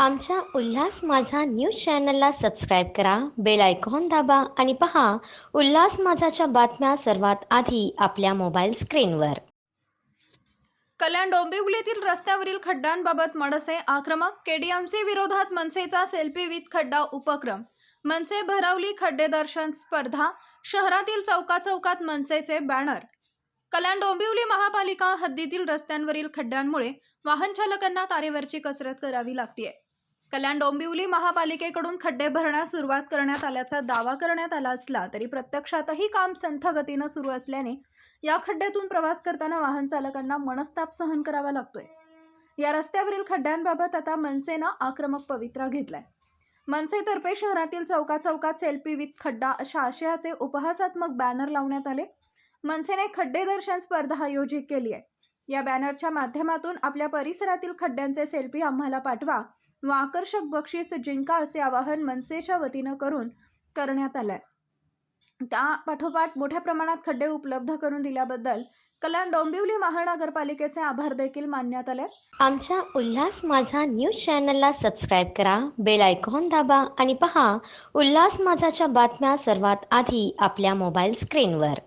आमच्या उल्हास माझा न्यूज चॅनलला सबस्क्राईब करा बेल आयकॉन दाबा आणि पहा उल्हास माझाच्या बातम्या सर्वात आधी आपल्या मोबाईल स्क्रीनवर. कल्याण डोंबिवलीतील रस्त्यावरील खड्ड्यांबाबत मनसे आक्रमक केडीएमसी विरोधात मनसेचा सेल्फी विथ खड्डा उपक्रम. मनसे भरवली खड्डे दर्शन स्पर्धा शहरातील चौका चौकात मनसेचे बॅनर कल्याण डोंबिवली महापालिका हद्दीतील रस्त्यांवरील खड्ड्यांमुळे वाहन चालकांना तारेवरची कसरत करावी लागते कल्याण डोंबिवली महापालिकेकडून खड्डे भरण्यास सुरुवात करण्यात आल्याचा दावा करण्यात आला असला तरी प्रत्यक्षातही काम संथ गतीनं सुरू असल्याने या खड्ड्यातून प्रवास करताना वाहन चालकांना मनस्ताप सहन करावा लागतोय. या रस्त्यावरील खड्ड्यांबाबत आता मनसेनं आक्रमक पवित्रा घेतलाय. मनसेतर्फे शहरातील चौका चौकात सेल्फी विथ खड्डा अशा आशयाचे उपहासात्मक बॅनर लावण्यात आले. मनसेने खड्डे दर्शन स्पर्धा आयोजित केली आहे या बॅनरच्या माध्यमातून आपल्या परिसरातील खड्ड्यांचे सेल्फी आम्हाला पाठवा. व आकर्षक बक्षीस जिंका असे आवाहन मनसेच्या वतीनं करून करण्यात आलंय. त्या पाठोपाठ मोठ्या प्रमाणात खड्डे उपलब्ध करून दिल्याबद्दल कल्याण डोंबिवली महानगरपालिकेचे आभार देखील मानण्यात आले. आमच्या उल्हास माझा न्यूज चॅनलला सबस्क्राईब करा बेल आयकॉन दाबा आणि पहा उल्हास माझाच्या बातम्या सर्वात आधी आपल्या मोबाईल स्क्रीनवर.